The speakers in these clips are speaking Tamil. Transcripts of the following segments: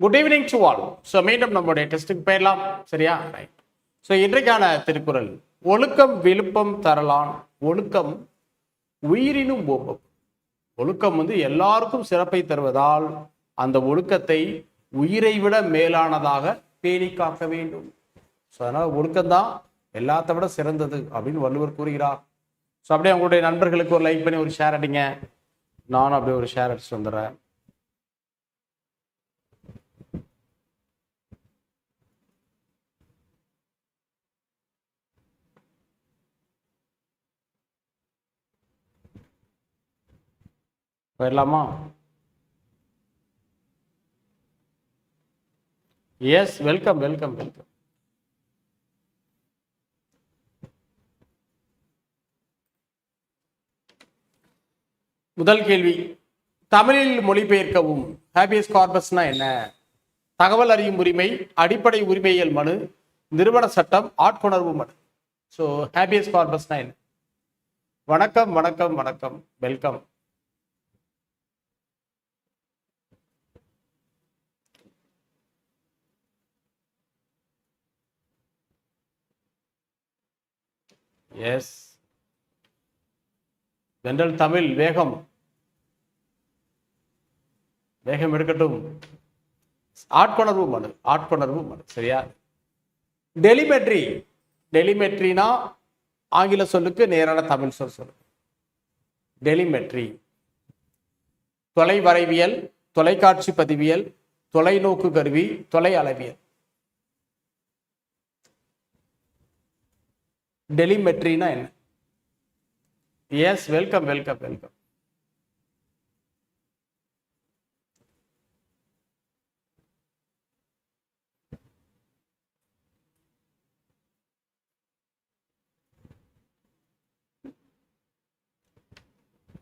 Good evening to all so மீண்டும் நம்மளுடைய டெஸ்ட்டுக்கு போயிடலாம். சரியா? ரைட் ஸோ இன்றைக்கான திருக்குறள் ஒழுக்கம் விழுப்பம் தரலான் ஒழுக்கம் உயிரினும் ஓம்பம் ஒழுக்கம் வந்து எல்லாருக்கும் சிறப்பை தருவதால் அந்த ஒழுக்கத்தை உயிரை விட மேலானதாக பேணி காக்க வேண்டும். ஸோ அதனால் ஒழுக்கம்தான் எல்லாத்த விட சிறந்தது அப்படின்னு வள்ளுவர் கூறுகிறார். ஸோ அப்படியே உங்களுடைய நண்பர்களுக்கு ஒரு லைக் பண்ணி ஒரு ஷேர் அடிங்க. நானும் அப்படியே ஒரு ஷேர் அடிச்சுட்டு வந்துடுறேன். போயிடலாமா? எஸ் வெல்கம் வெல்கம் வெல்கம் முதல் கேள்வி தமிழில் மொழிபெயர்க்கவும் ஹேபியஸ் கார்பஸ்னா என்ன? தகவல் அறியும் உரிமை அடிப்படை உரிமையியல் மனு நிறுவன சட்டம் ஆட்கொணர்வு மனு. ஸோ ஹேபியஸ் கார்பஸ்னா என்ன? வணக்கம் வணக்கம் வணக்கம் வெல்கம் எஸ் ஜென்ரல் தமிழ் வேகம் வேகம் எடுக்கட்டும். ஆட்கொணர்வு மனு. ஆட்கொணர்வு மனு. சரியா? டெலிமெட்ரி டெலிமெட்ரினா ஆங்கில சொல்லுக்கு நேரான தமிழ் சொல் சொல்லு. டெலிமெட்ரி தொலைவரைவியல் தொலைக்காட்சி பதிவியல் தொலைநோக்கு கருவி தொலை அளவியல் டெலிமெட்ரினா என்ன? Yes welcome welcome welcome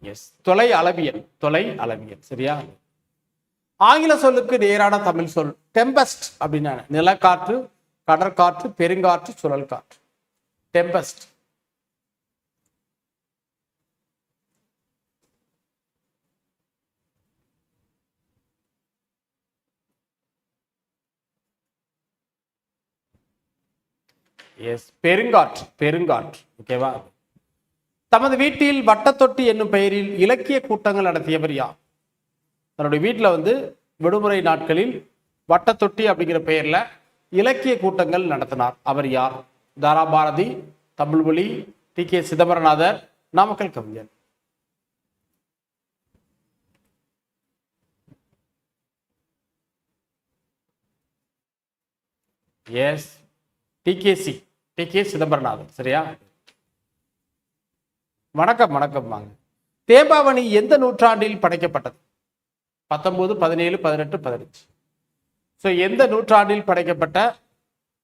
yes தொலை அளவியல் தொலை அளவியல் சரியா? ஆங்கில சொல்லுக்கு நேரான தமிழ் சொல் டெம்பஸ்ட் அப்படின்னா நிலக்காற்று கடற்காற்று பெருங்காற்று சுழல் காற்று டெம்பஸ்ட் எஸ் பெருங்காற்று பெருங்காற்று ஓகேவா தமது வீட்டில் வட்டத்தொட்டி என்னும் பெயரில் இலக்கிய கூட்டங்கள் நடத்தியவர் யார்? தன்னுடைய வீட்டில் வந்து விடுமுறை நாட்களில் வட்டத்தொட்டி அப்படிங்கிற பெயர்ல இலக்கிய கூட்டங்கள் நடத்தினார். அவர் யார்? தாராபாரதி தமிழ்மொழி டி. கே. சிதம்பரநாதர் நாமக்கல் கவிஞர். Yes TKC T. K. Chidambaranathan சரியா? வணக்கம் வணக்கம் வாங்க. தேம்பாவணி எந்த நூற்றாண்டில் படைக்கப்பட்டது? பத்தொன்பது பதினேழு பதினெட்டு பதினஞ்சு ஸோ எந்த நூற்றாண்டில் படைக்கப்பட்ட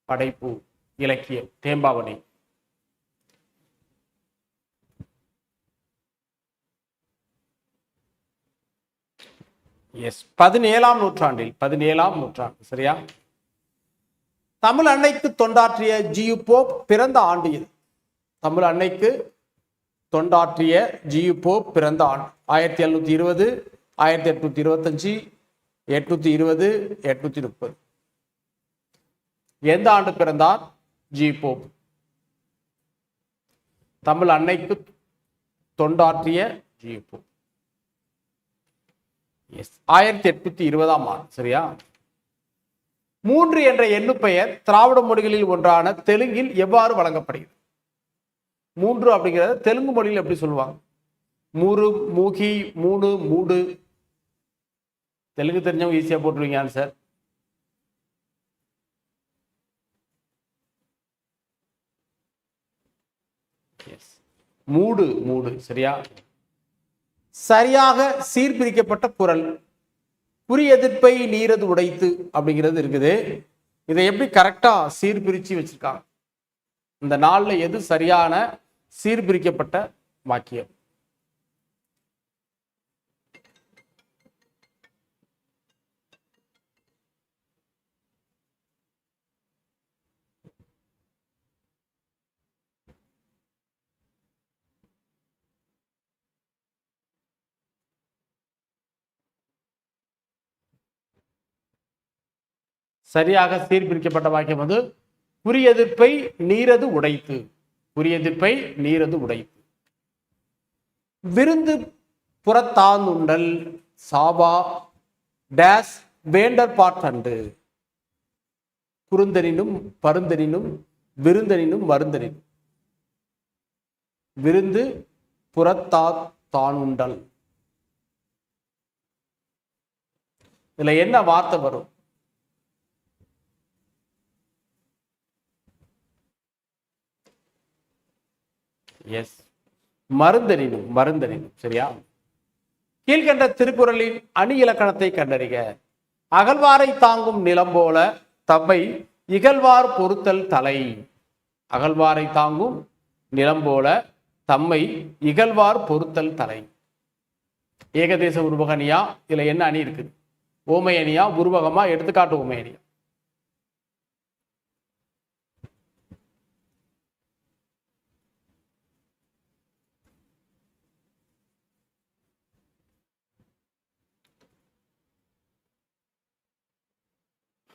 படைப்பு? இலக்கியம் தேம்பாவணி. எஸ் பதினேழாம் நூற்றாண்டில் பதினேழாம் நூற்றாண்டு சரியா? தமிழ் அன்னைக்கு தொண்டாற்றிய ஜியு போப் பிறந்த ஆண்டு இது. தமிழ் அன்னைக்கு தொண்டாற்றிய ஜியு போப் பிறந்த ஆண்டு. ஆயிரத்தி எழுநூத்தி இருபது ஆயிரத்தி எட்நூத்தி இருபத்தஞ்சு எட்நூத்தி இருபது எட்நூத்தி முப்பது. எந்த ஆண்டு பிறந்தார்? G Pope. தமிழ் அன்னைக்கு தொண்டாற்றிய ஜி போப். எஸ் ஆயிரத்தி எட்நூத்தி இருபதாம் ஆண்டு சரியா? மூன்று என்ற எண்ணு பெயர் திராவிட மொழிகளில் ஒன்றான தெலுங்கில் எவ்வாறு வழங்கப்படுகிறது? மூன்று அப்படிங்கிறத தெலுங்கு மொழியில் எப்படி சொல்லுவாங்க? மூறு மூகி மூணு மூடு. தெலுங்கு தெரிஞ்சவங்க ஈஸியாக போட்டுருவீங்க ஆன்சர் மூடு மூடு. சரியா? சரியாக சீர்பிரிக்கப்பட்ட குரல். குறி எதிர்ப்பை நீரது உடைத்து அப்படிங்கிறது இருக்குது. இதை எப்படி கரெக்டா சீர்பிரிச்சு வச்சிருக்காங்க? இந்த நாளில் எது சரியான சீர்பிரிக்கப்பட்ட வாக்கியம்? சரியாக சீர்பிரிக்கப்பட்ட வாக்கியம் வந்து குறியெதிர்ப்பை நீரது உடைத்து குறியெதிர்ப்பை நீரது உடைத்து. விருந்து புறத்தாந்துண்டல் சாபா டேஸ் வேண்டர் பாட்டண்டு குறுந்தனினும் பருந்தனினும் விருந்தனினும் மருந்தனினும் விருந்து புறத்தா தானுண்டல். இதுல என்ன வார்த்தை வரும்? எஸ் மருந்தறினும் மருந்தறினும் சரியா? கீழ்கண்ட திருக்குறளின் அணி இலக்கணத்தை கண்டறிக. அகழ்வாரை தாங்கும் நிலம் போல தம்மை இகழ்வார் பொறுத்தல் தலை. அகழ்வாரை தாங்கும் நிலம் போல தம்மை இகழ்வார் பொறுத்தல் தலை. ஏகதேச உருவக அணியா? இதுல என்ன அணி இருக்குது? ஓமை அணியா? உருவகமா? எடுத்துக்காட்டு ஓமை அணியா?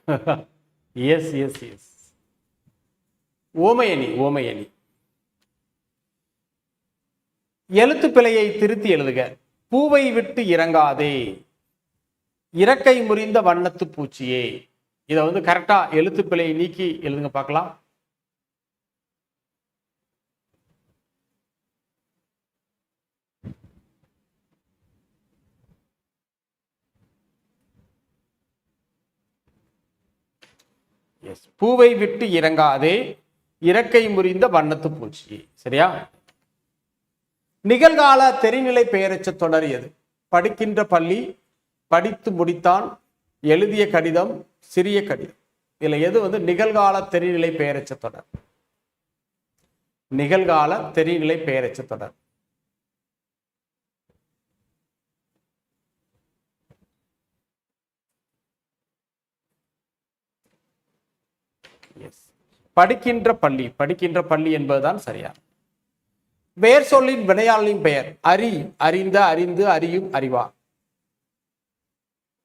எஸ் எஸ் எஸ் ஓமையணி ஓமையணி எழுத்து பிழையை திருத்தி எழுதுக. பூவை விட்டு இறங்காதே. இறக்கை முறிந்த வண்ணத்து பூச்சியே. இதை வந்து கரெக்டா எழுத்து பிழையை நீக்கி எழுதுங்க பார்க்கலாம். எஸ் பூவை விட்டு இறங்காதே இறக்கை முறிந்த வண்ணத்து பூச்சி சரியா? நிகழ்கால தெரிநிலை பெயரச்ச தொடர் எது? படிக்கின்ற பள்ளி படித்து முடித்தான் எழுதிய கடிதம் சிறிய கடிதம். இதுல எது வந்து நிகழ்கால தெரிநிலை பெயரச்ச தொடர்? நிகழ்கால தெரிநிலை பெயரச்ச தொடர். எஸ் படிக்கின்ற பள்ளி படிக்கின்ற பள்ளி என்பதுதான் சரியா? வேர் சொல்லின் வினையாளின் பெயர். அறி அறிந்த அறிந்து அறியும் அறிவார்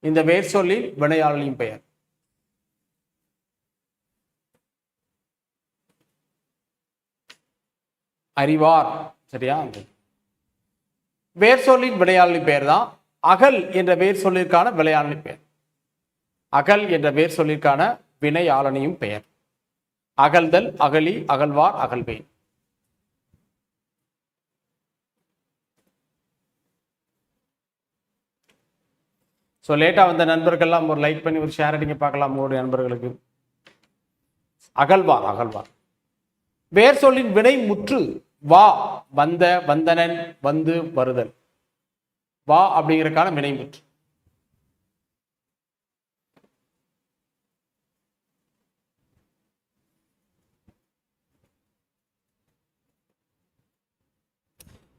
இந்த வேர் சொல்லின் வினையாளின் பெயர். அறிவார். சரியா? வேர் சொல்லின் விளையாளின் பெயர் தான் அகல் என்ற வேர் சொல்லிற்கான விளையாளின் பெயர். அகல் என்ற வேர் சொல்லிற்கான வினையாளனையும் பெயர். அகழ்தல் அகலி அகழ்வார் அகழ்வேன். ஸோ லேட்டாக வந்த நண்பர்கள்லாம் ஒரு லைக் பண்ணி ஒரு ஷேர் அடிங்க பார்க்கலாம் உங்களுடைய நண்பர்களுக்கு. அகழ்வார் அகழ்வார். வேர் சொல்லின் வினை முற்று வா வந்த வந்தனன் வந்து வருதல். வா அப்படிங்கறதுக்கான வினை முற்று.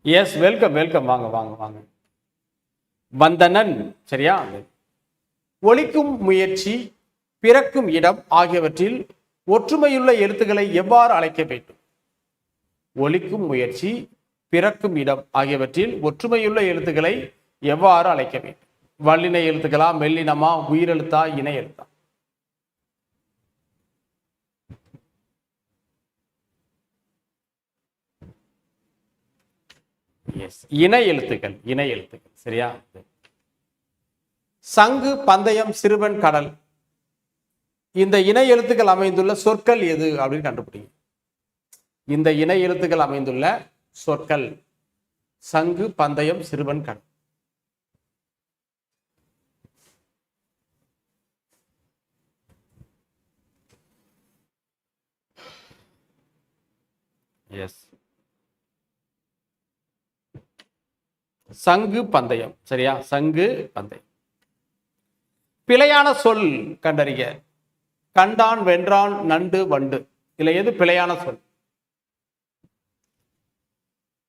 எஸ் வெல்கம் வெல்கம் வாங்க வாங்க வாங்க. வந்தனன் சரியா? ஒழிக்கும் முயற்சி பிறக்கும் இடம் ஆகியவற்றில் ஒற்றுமையுள்ள எழுத்துக்களை எவ்வாறு அழைக்க வேண்டும்? ஒழிக்கும் முயற்சி பிறக்கும் இடம் ஆகியவற்றில் ஒற்றுமையுள்ள எழுத்துக்களை எவ்வாறு அழைக்க வேண்டும்? வல்லின எழுத்துக்களா மெல்லினமா உயிரெழுத்தா இணை எழுத்தா? எஸ் இணை எழுத்துக்கள் இணை எழுத்துக்கள். சரியா? சங்கு பந்தயம் சிறுவன் கடல். இந்த இணை எழுத்துக்கள் அமைந்துள்ள சொற்கள் எது அப்படின்னு கண்டுபிடிங்க. இந்த இணை எழுத்துக்கள் அமைந்துள்ள சொற்கள் சங்கு பந்தயம் சிறுவன் கடல். எஸ் சங்கு பந்தயம். சரியா? சங்கு பந்தயம். பிழையான சொல் கண்டறிய கண்டான் வென்றான் நண்டு வண்டு. இதுல எது பிழையான சொல்?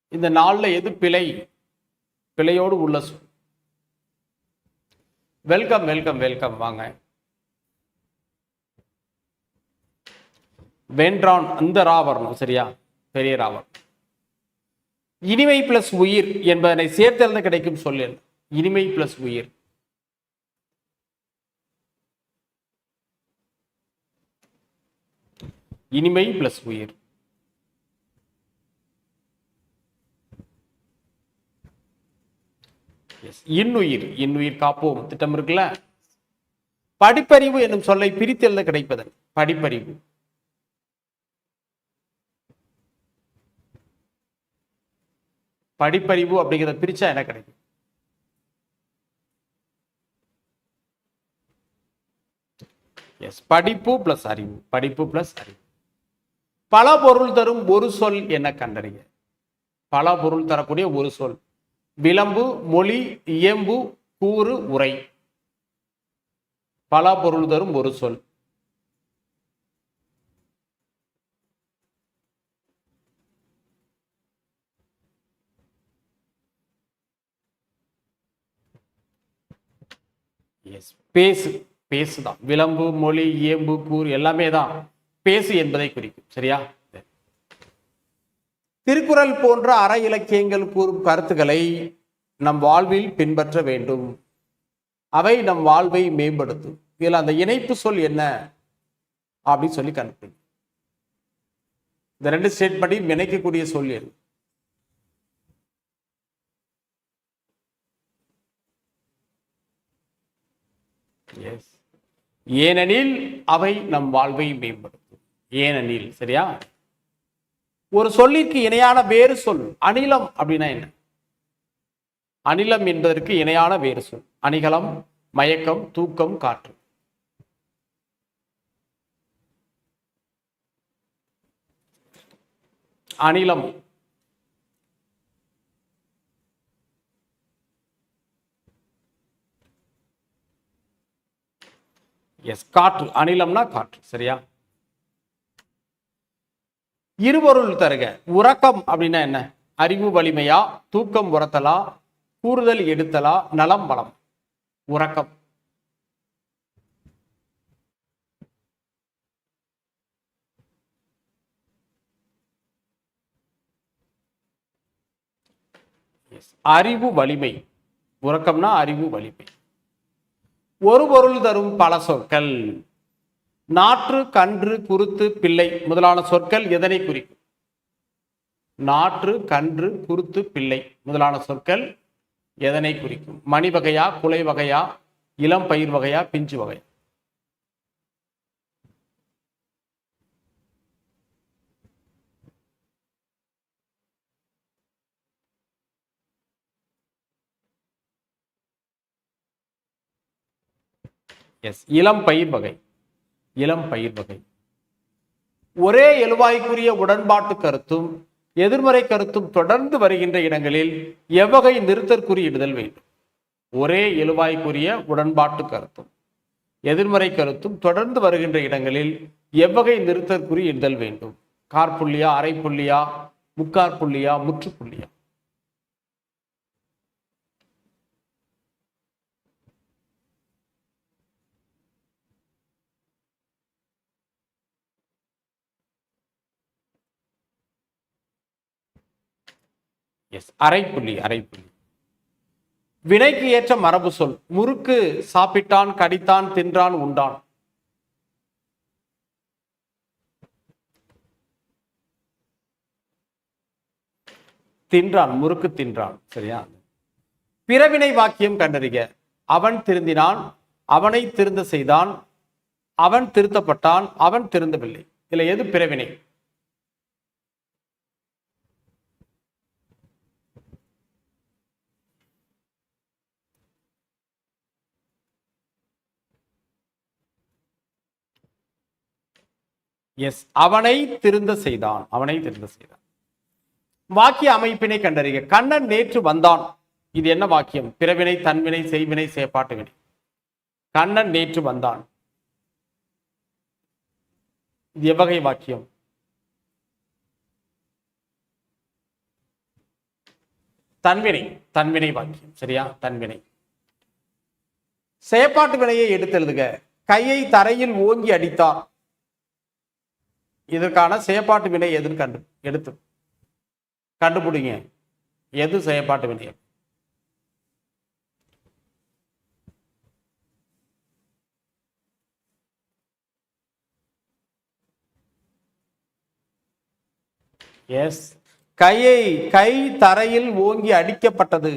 இந்த நாள்ல எது பிழை? பிழையோடு உள்ள சொல். Welcome welcome welcome. வாங்க. வென்றான் அந்த ராவரணம். சரியா? பெரிய ராவரணம். இனிமை பிளஸ் உயிர் என்பதனை சேர்த்தெழுந்த கிடைக்கும் சொல் இனிமை பிளஸ் உயிர். இனிமை பிளஸ் உயிர். இன்னுயிர் இன்னுயிர் காப்போம். திட்டம் இருக்குல்ல? படிப்பறிவு என்னும் சொல்லை பிரித்தெழுத கிடைப்பதன் கிடைப்பது படிப்பறிவு. படிப்பறிவு அப்படிங்கிறத பிரிச்சா என்ன கிடைக்கும்? எஸ் படிப்பு பிளஸ் அறிவு. படிப்பு பிளஸ் அறிவு. பல பொருள் தரும் ஒரு சொல் என்ன கண்டறிய? பல பொருள் தரக்கூடிய ஒரு சொல். விளம்பு மொழி இயம்பு கூறு உரை. பல பொருள் தரும் ஒரு சொல். எஸ் பேசு பேசு தான் விளம்பு மொழி இயம்பு கூறு எல்லாமே தான். பேசு என்பதை குறிக்கும். சரியா? திருக்குறள் போன்ற அற இலக்கியங்கள் கூறும் கருத்துக்களை நம் வாழ்வில் பின்பற்ற வேண்டும். அவை நம் வாழ்வை மேம்படுத்தும். இதில் அந்த இணைப்பு சொல் என்ன? அப்படின்னு சொல்லி கணக்கு இந்த ரெண்டு ஸ்டேட்மெண்ட்டையும் இணைக்கக்கூடிய சொல் என்ன ஏனெனில் அவை நம் வாழ்வை மேம்படுத்தும். ஏனெனில் சரியா? ஒரு சொல்லிற்கு இணையான வேறு சொல் அணிலம் அப்படின்னா என்ன? அணிலம் என்பதற்கு இணையான வேறு சொல். அணிகலம் மயக்கம் தூக்கம் காற்று. அணிலம் எஸ் காற்று அனிலம்னா காற்று சரியா? இருபொருள் தருக. உறக்கம் அப்படின்னா என்ன? அறிவு வலிமையா? தூக்கம் உரத்தலா? கூறுதல் எடுத்தலா? நலம் பலம் உறக்கம். அறிவு வலிமை. உறக்கம்னா அறிவு வலிமை. ஒரு பொருள் தரும் பல சொற்கள். நாற்று கன்று குருத்து பிள்ளை முதலான சொற்கள் எதனை குறிக்கும்? நாற்று கன்று குருத்து பிள்ளை முதலான சொற்கள் எதனை குறிக்கும்? மணி வகையா குலை வகையா இளம் பயிர் வகையா பிஞ்சு வகை எஸ் இளம் பயிர் வகை. இளம் பயிர் வகை. ஒரே எழுவாய்க்குரிய உடன்பாட்டு கருத்தும் எதிர்மறை கருத்தும் தொடர்ந்து வருகின்ற இடங்களில் எவ்வகை நிறுத்தற்குறியிடுதல் வேண்டும். ஒரே எழுவாய்க்குரிய உடன்பாட்டு கருத்தும் எதிர்மறை கருத்தும் தொடர்ந்து வருகின்ற இடங்களில் எவ்வகை நிறுத்தற்குறி இடுதல் வேண்டும். கார்புள்ளியா அரைப்புள்ளியா முக்காற்புள்ளியா முற்றுப்புள்ளியா? எஸ் அரைப்புள்ளி அரைப்புள்ளி. வினைக்கு ஏற்ற மரபு சொல். முறுக்கு சாப்பிட்டான் கடித்தான் தின்றான் உண்டான். தின்றான் முறுக்கு தின்றான் சரியா? பிறவினை வாக்கியம் கண்டறிக. அவன் திருந்தினான் அவனை திருந்த செய்தான் அவன் திருத்தப்பட்டான் அவன் திருந்தவில்லை. இதுல எது பிறவினை? எஸ் அவனை திருந்த செய்தான். அவனை திருந்த செய்தான். வாக்கிய அமைப்பினை கண்டறிக. கண்ணன் நேற்று வந்தான். இது என்ன வாக்கியம்? பிறவினை தன்வினை செய்வினை செயப்பாட்டு வினை கண்ணன் நேற்று வந்தான். இது எவ்வகை வாக்கியம்? தன்வினை தன்வினை வாக்கியம். சரியா? தன்வினை. செயற்பாட்டு வினையை எடுத்து எழுதுக கையை தரையில் ஓங்கி அடித்தான். இதற்கான செயற்பாட்டு வினை எதுன்னு கண்டு எடுத்து. கண்டுபிடிங்க. எது செயற்பாட்டு வினை? எஸ் கையை கை தரையில் ஓங்கி அடிக்கப்பட்டது.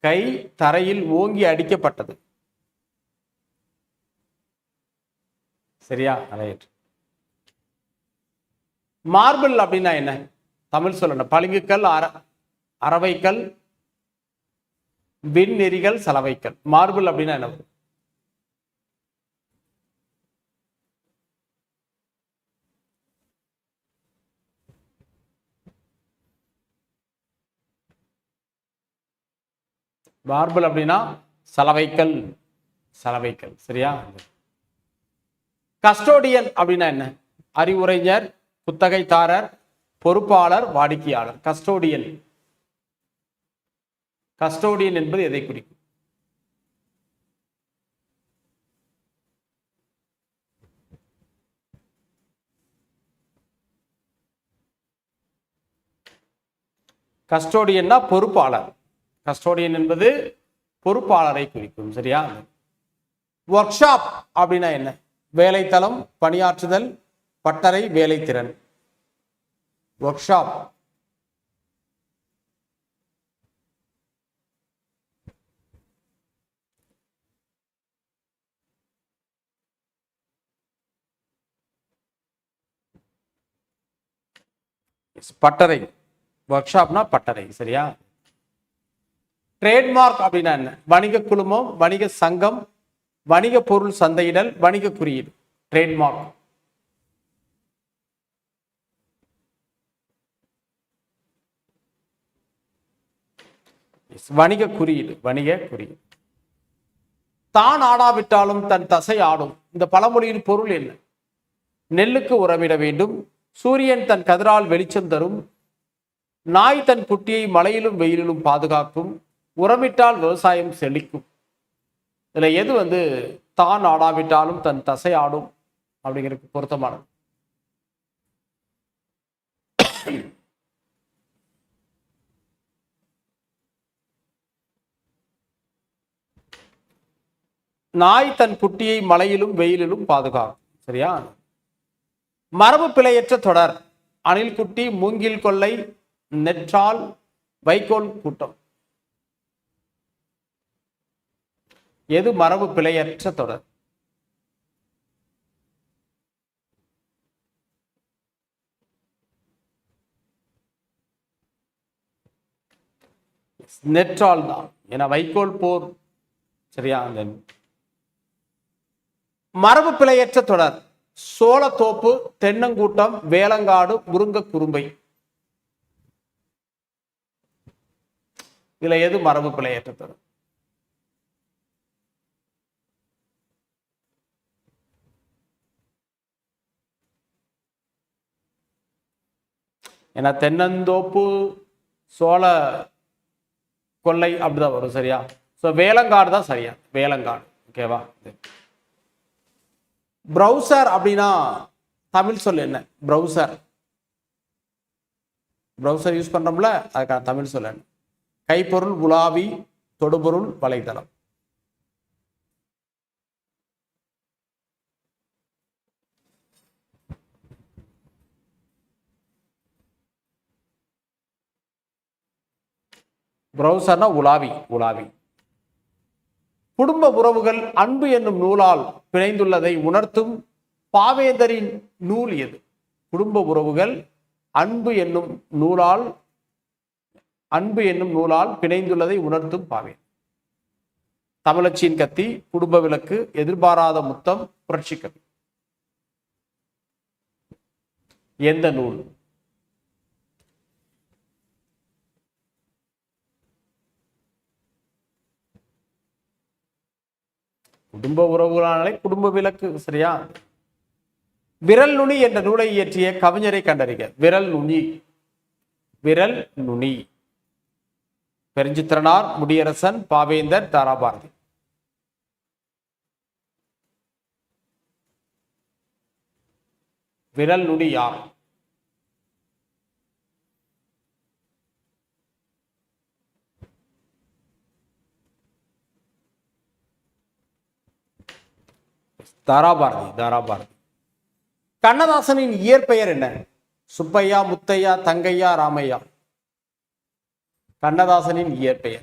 கை தரையில் ஓங்கி அடிக்கப்பட்டது. சரியா? ரைட் மார்பிள் அப்படின்னா என்ன? தமிழ் சொல்லணும். பளிங்குக்கல் அற அரவைக்கல் விண்ணெறிகள் சலவைக்கல். மார்பிள் அப்படின்னா என்ன? மார்பிள் அப்படின்னா சலவைக்கல் சலவைக்கல். சரியா? கஸ்டோடியன் அப்படின்னா என்ன? அறிவுரைஞர் குத்தகைதாரர் பொறுப்பாளர் வாடிக்கையாளர் கஸ்டோடியன். கஸ்டோடியன் என்பது எதை குறிக்கும்? கஸ்டோடியன்னா பொறுப்பாளர். கஸ்டோடியன் என்பது பொறுப்பாளரை குறிக்கும் சரியா? ஒர்க் ஷாப் அப்படின்னா என்ன? வேலைத்தளம் பணியாற்றுதல் பட்டறை வேலைத்திறன் ஒர்க் ஷாப் பட்டறை. ஒர்க் ஷாப்னா பட்டறை சரியா? ட்ரேட்மார்க் அப்படின்னா என்ன? வணிக குழுமம் வணிக சங்கம் வணிக பொருள் சந்தையிடல் வணிக குறியீடு. ட்ரேட்மார்க் வணிக குறியீடு வணிக குறியீடு. தான் ஆடாவிட்டாலும் தன் தசை ஆடும். இந்த பழமொழியின் பொருள் என்ன? நெல்லுக்கு உரமிட வேண்டும். சூரியன் தன் கதிரால் வெளிச்சம் தரும். நாய் தன் குட்டியை மழையிலும் வெயிலிலும் பாதுகாக்கும். உரமிட்டால் விவசாயம் செழிக்கும். இதில் எது வந்து தான் ஆடாவிட்டாலும் தன் தசை ஆடும்? அப்படிங்கிறதுக்கு பொருத்தமானது. நாய் தன் குட்டியை மழையிலும் வெயிலிலும் பாதுகாக்கும். சரியா? மரபு பிழையற்ற தொடர். அணில் குட்டி மூங்கில் கொள்ளை நெற்றால் வைக்கோல் கூட்டம். எது மரபு பிழையற்ற தொடர்? நெற்றால் தான். ஏன்னா வைக்கோல் போர். சரியா? அந்த மரபு பிழையற்ற தொடர். சோளத்தோப்பு தென்னங்கூட்டம் வேலங்காடு முருங்க குறும்பை இதுல எது மரபு பிழையற்ற தொடர்? ஏன்னா தென்னந்தோப்பு சோள கொள்ளை அப்படிதான் வரும் சரியா? ஸோ வேலங்காடு தான் சரியா? வேலங்காடு ஓகேவா ப்ரௌசர் அப்படின்னா தமிழ் சொல் என்ன? ப்ரௌசர் ப்ரௌசர் யூஸ் பண்ணுறோம்ல அதுக்கான தமிழ் சொல் என்ன? கைப்பொருள் உலாவி தொடுபொருள் வலைதளம் ப்ரௌசர்னா உலாவி உலாவி. குடும்ப உறவுகள் அன்பு என்னும் நூலால் பிணைந்துள்ளதை உணர்த்தும் பாவேந்தரின் நூல் எது? குடும்ப உறவுகள் அன்பு என்னும் நூலால் அன்பு என்னும் நூலால் பிணைந்துள்ளதை உணர்த்தும் பாவே தமிழச்சியின் கத்தி குடும்ப விளக்கு எதிர்பாராத முத்தம் புரட்சி கவி. எந்த நூல்? குடும்ப உறவுகளாலே குடும்ப விளக்கு சரியா? விரல் நுனி என்ற நூலை இயற்றிய கவிஞரை கண்டறிக. விரல் நுனி. விரல் நுனி. பெருஞ்சித்திரனார் முடியரசன் பாவேந்தர் தாராபாரதி. விரல் நுனி யார்? தாராபாரதி தாராபாரதி. கண்ணதாசனின் இயற்பெயர் என்ன? சுப்பையா முத்தையா தங்கையா ராமையா? கண்ணதாசனின் இயற்பெயர்.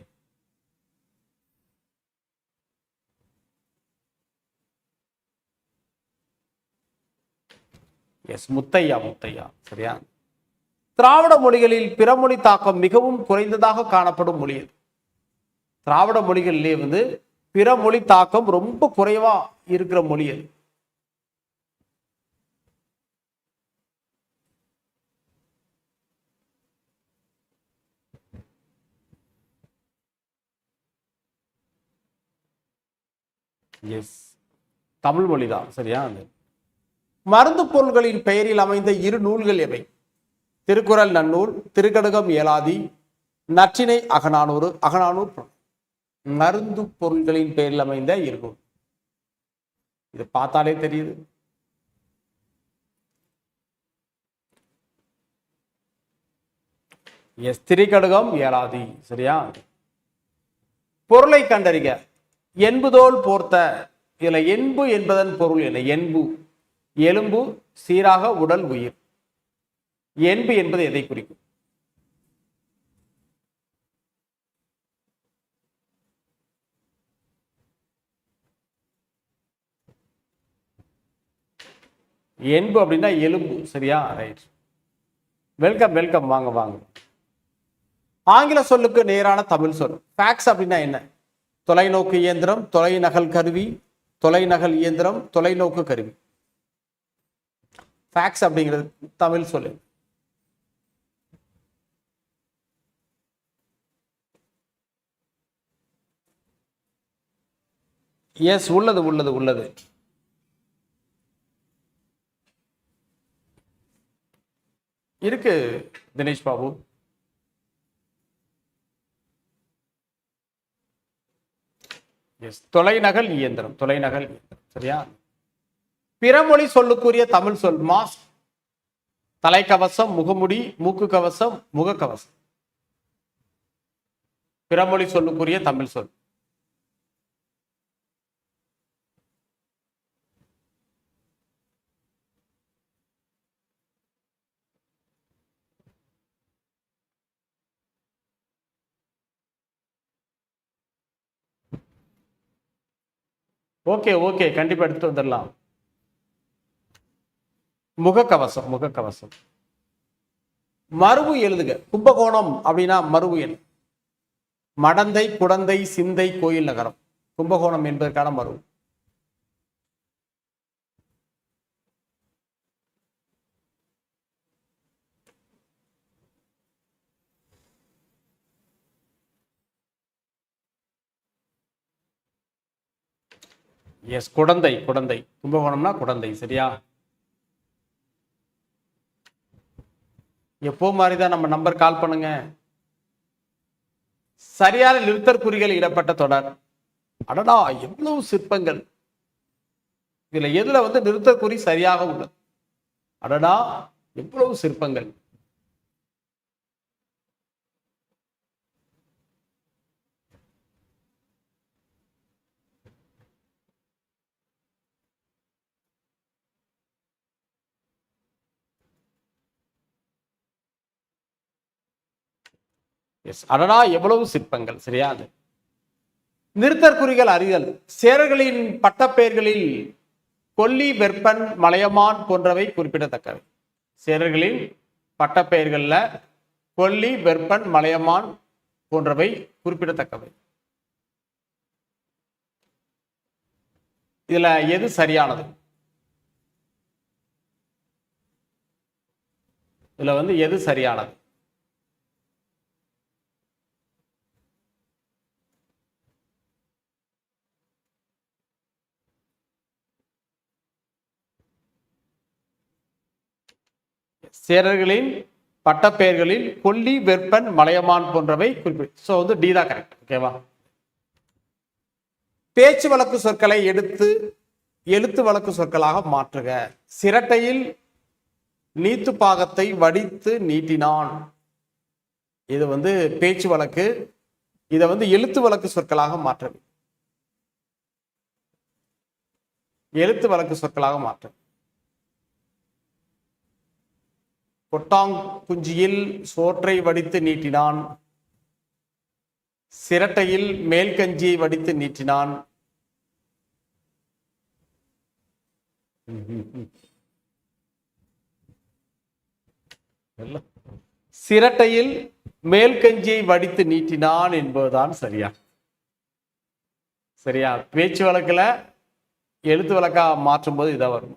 எஸ் முத்தையா முத்தையா. சரியா? திராவிட மொழிகளில் பிறமொழி தாக்கம் மிகவும் குறைந்ததாக காணப்படும் மொழி அது. திராவிட மொழிகளிலே வந்து பிற மொழி தாக்கம் ரொம்ப குறைவா இருக்கிற மொழி அது எஸ் தமிழ் மொழி தான் சரியா? அது. மருந்து பொருள்களின் பெயரில் அமைந்த இரு நூல்கள் எவை? திருக்குறள் நன்னூல் திருக்கடுகம் ஏலாதி நற்றினை அகநானூறு அகநானூர். மருந்து பொருள்களின் பெயரில் அமைந்த இரு நூல். இது பார்த்தாலே தெரியுது. எஸ்திரி கடுகம் ஏலாதி சரியா? பொருளை கண்டறிக. என்புதோல் போர்த்த இதுல என்பு என்பதன் பொருள் என்ன என்பு. எலும்பு சீராக உடல் உயிர். என்பு என்பது எதை குறிக்கும்? என்பு அப்படின்னா எலும்பு. சரியா? ரைட் வெல்கம் வெல்கம் வாங்க வாங்க. ஆங்கில சொல்லுக்கு நேரான தமிழ் சொல். ஃபேக்ஸ் அப்படின்னா என்ன? தொலைநோக்கு இயந்திரம் தொலைநகல் கருவி தொலைநகல் இயந்திரம் தொலைநோக்கு கருவி. ஃபேக்ஸ் அப்படிங்கிறது தமிழ் சொல்லு. எஸ் உள்ளது உள்ளது உள்ளது. இருக்கு தினேஷ் பாபு. எஸ் தொலைநகல் இயந்திரம் தொலைநகல் இயந்திரம் சரியா? பிறமொழி சொல்லுக்குரிய தமிழ் சொல் மாஸ்க் தலைக்கவசம் முகமுடி மூக்கு கவசம் முகக்கவசம். பிறமொழி சொல்லுக்குரிய தமிழ் சொல். ஓகே ஓகே கண்டிப்பா எடுத்து வந்துடலாம். முகக்கவசம் முகக்கவசம். மறுவு எழுதுக. கும்பகோணம் அப்படின்னா மறுவுயல் மடந்தை குடந்தை சிந்தை கோயில் நகரம். கும்பகோணம் என்பதற்கான மறுவு. எஸ் குடந்தை குடந்தை. கும்பகோணம்னா குடந்தை சரியா? எப்போ மாதிரி தான் நம்ம நம்பர் கால் பண்ணுங்க? சரியான நிறுத்தற் குறிகள் இடப்பட்ட தொடர். அடடா எவ்வளவு சிற்பங்கள். இதுல எதுல வந்து நிறுத்தற் குறி சரியாக உள்ளது? அடடா எவ்வளவு சிற்பங்கள். எஸ் அடடா எவ்வளவு சிற்பங்கள் சரியா? அது நிறுத்தற்குறிகள் அறிதல். சேரர்களின் பட்டப்பெயர்களில் கொல்லி வெப்பன் மலையமான் போன்றவை குறிப்பிடத்தக்கவை. சேரர்களின் பட்டப்பெயர்களில் கொல்லி வெப்பன் மலையமான் போன்றவை குறிப்பிடத்தக்கவை. இதுல எது சரியானது? இதுல வந்து எது சரியானது? சேரர்களின் பட்டப்பெயர்களில் கொல்லி வெப்பன் மலையமான் போன்றவை குறிப்பிடு. ஸோ வந்து டி தான் கரெக்ட் ஓகேவா பேச்சு வழக்கு சொற்களை எடுத்து எழுத்து வழக்கு சொற்களாக மாற்றுக. சிரட்டையில் நீத்து பாகத்தை வடித்து நீட்டினான். இது வந்து பேச்சு வழக்கு. இதை வந்து எழுத்து வழக்கு சொற்களாக மாற்று எழுத்து வழக்கு சொற்களாக மாற்ற. கொட்டாங்குஞ்சியில் சோற்றை வடித்து நீட்டினான். சிரட்டையில் மேல்கஞ்சியை வடித்து நீட்டினான். சிரட்டையில் மேல் கஞ்சியை வடித்து நீட்டினான் என்பதுதான் சரியா? சரியா? பேச்சு வழக்கில் எழுத்து வழக்கா மாற்றும் போது இதான் வரும்.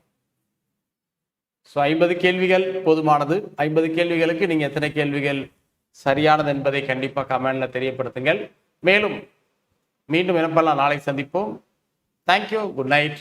ஸோ ஐம்பது கேள்விகள் போதுமானது. ஐம்பது கேள்விகளுக்கு நீங்கள் எத்தனை கேள்விகள் சரியானது என்பதை கண்டிப்பாக கமெண்டில் தெரியப்படுத்துங்கள். மேலும் மீண்டும் இனப்பெல்லாம் நாளை சந்திப்போம். Thank you good night